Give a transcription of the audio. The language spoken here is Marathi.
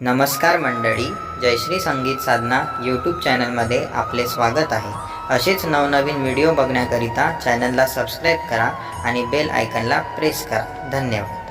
नमस्कार मंडळी जयश्री संगीत साधना यूट्यूब चॅनलमध्ये आपले स्वागत आहे. असेच नवनवीन व्हिडिओ बघण्याकरिता चॅनलला सबस्क्राईब करा आणि बेल आयकनला प्रेस करा. धन्यवाद.